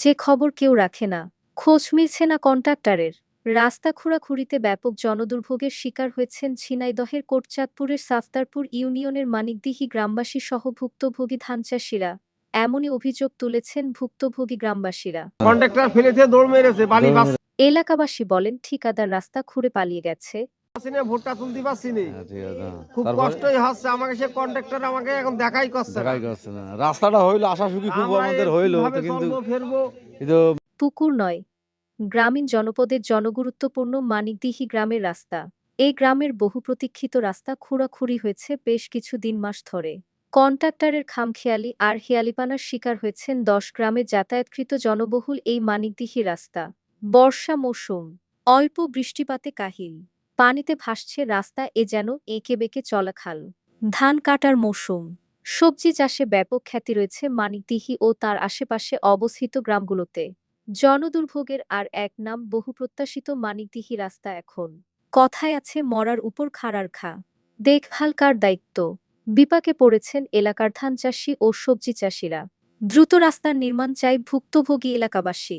যে খবর কেউ রাখে না খোঁজ মিলছে না কন্ট্রাক্টরের। রাস্তা খোঁড়াখুড়িতে ব্যাপক জনদুর্ভোগের শিকার হয়েছেন ঝিনাইদহের কোটচাঁদপুরের সাফতারপুর ইউনিয়নের মানিকদিহি গ্রামবাসী সহ ভুক্তভোগী ধানচাষীরা এমনই অভিযোগ তুলেছেন ভুক্তভোগী গ্রামবাসীরা। কন্ট্রাক্টর ফেলেছে দৌড় মেরেছে বালি দৌড় পাচ্ছি এলাকাবাসী বলেন ঠিকাদার রাস্তা খুঁড়ে পালিয়ে গেছে। না ভোটটা তুলতে পারছি নি হ্যাঁ, ঠিক আছে হ্যাঁ। খুব কষ্টই হচ্ছে আমাকে সে কন্ট্রাক্টর আমাকে এখন দেখাই করছে দেখাই যাচ্ছে না। রাস্তাটা হইল আশা সুখী খুব আমাদের হইল কিন্তু চলবো, ফেরবো। কিন্তু পুকুর নয় গ্রামীণ জনপদের জনগুরুত্বপূর্ণ মানিকদিহি গ্রামের রাস্তা। এই গ্রামের বহু প্রতীক্ষিত রাস্তা খুঁড়াখুড়ি হয়েছে বেশ কিছু দিন মাস ধরে। কন্ট্রাক্টরের খামখেয়ালি আর হেয়ালিপানার শিকার হয়েছেন দশ গ্রামে যাতায়াতকৃত জনবহুল এই মানিকদিহি রাস্তা। বর্ষা মৌসুম অল্প বৃষ্টিপাতে কাহিল। পানিতে ভাসছে রাস্তা এ যেন এঁকে বেঁকে চলা খাল। ধান কাটার মৌসুম। সবজি চাষে ব্যাপক খ্যাতি রয়েছে মানিকদিহি ও তার আশেপাশে অবস্থিত গ্রামগুলোতে। জনদুর্ভোগের আর এক নাম বহু প্রত্যাশিত মানিকদিহি রাস্তা এখন। কথায় আছে মরার উপর খাড়ার খা। দেখভাল কার দায়িত্ব? বিপাকে পড়েছেন এলাকার ধান চাষি ও সবজি চাষিরা। দ্রুত রাস্তার নির্মাণ চাই ভুক্তভোগী এলাকাবাসী।